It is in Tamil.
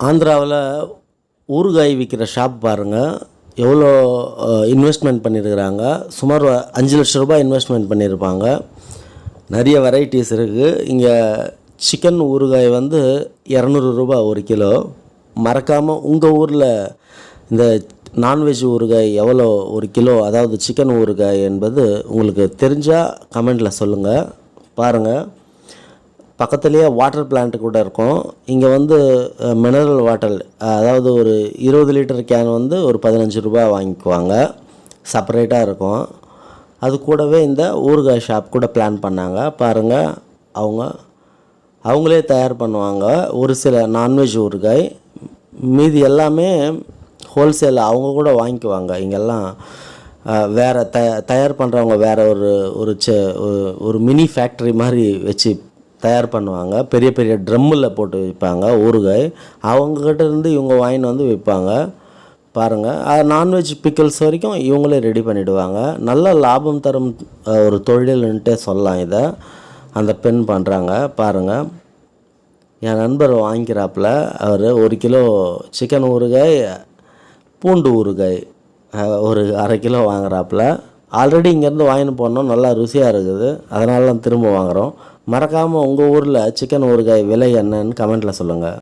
ஆந்திராவில் ஊறுகாய் விற்கிற ஷாப் பாருங்கள் எவ்வளோ இன்வெஸ்ட்மெண்ட் பண்ணியிருக்கிறாங்க சுமார் அஞ்சு லட்ச ரூபாய் இன்வெஸ்ட்மெண்ட் பண்ணியிருப்பாங்க நிறைய வெரைட்டிஸ் இருக்குது இங்கே சிக்கன் ஊறுகாய் வந்து இரநூறு ரூபாய் ஒரு கிலோ. மறக்காமல் உங்கள் ஊரில் இந்த நான்வெஜ் ஊறுகாய் எவ்வளோ ஒரு கிலோ அதாவது சிக்கன் ஊறுகாய் என்பது உங்களுக்கு தெரிஞ்சால் கமெண்டில் சொல்லுங்கள் பாருங்கள் பக்கத்துலேயே வாட்டர் பிளான்ட் கூட இருக்கும். இங்கே வந்து மினரல் வாட்டர் அதாவது ஒரு இருபது லிட்டர் கேன் வந்து ஒரு பதினஞ்சு ரூபாய் வாங்கிக்குவாங்க. செப்பரேட்டாக இருக்கும். அது கூடவே இந்த ஊறுகாய் ஷாப் கூட பிளான் பண்ணாங்க. பாருங்கள் அவங்க அவங்களே தயார் பண்ணுவாங்க. ஒரு சில நான்வெஜ் ஊறுகாய் மீதி எல்லாமே ஹோல்சேலில் அவங்க கூட வாங்கிக்குவாங்க. இங்கெல்லாம் வேறு த தயார் பண்ணுறவங்க வேறு ஒரு ஒரு செ ஒரு- ஒரு மினி ஃபேக்ட்ரி மாதிரி வச்சு தயார் பண்ணுவாங்க. பெரிய பெரிய ட்ரம்மில் போட்டு விற்பாங்க ஊறுகாய். அவங்கக்கிட்ட இருந்து இவங்க வாங்கின்னு வந்து விற்பாங்க. பாருங்கள் நான்வெஜ் பிக்கிள்ஸ் வரைக்கும் இவங்களே ரெடி பண்ணிவிடுவாங்க நல்ல லாபம் தரும் ஒரு தொழில்ன்ட்டே சொல்லலாம் இதை. அந்த பெண் பண்ணுறாங்க பாருங்கள் என் நண்பர் வாங்கிக்கிறாப்புல அவர் ஒரு கிலோ சிக்கன் ஊறுகாய் பூண்டு ஊறுகாய் ஒரு அரை கிலோ வாங்குறாப்புல. ஆல்ரெடி இங்கேருந்து வாங்கின்னு போனோம். நல்லா ருசியாக இருக்குது. அதனால தான் திரும்ப வாங்குகிறோம் மறக்காமல் உங்கள் ஊரில் சிக்கன் ஊறுகாய் விலை என்னன்னு கமெண்ட்டில் சொல்லுங்கள்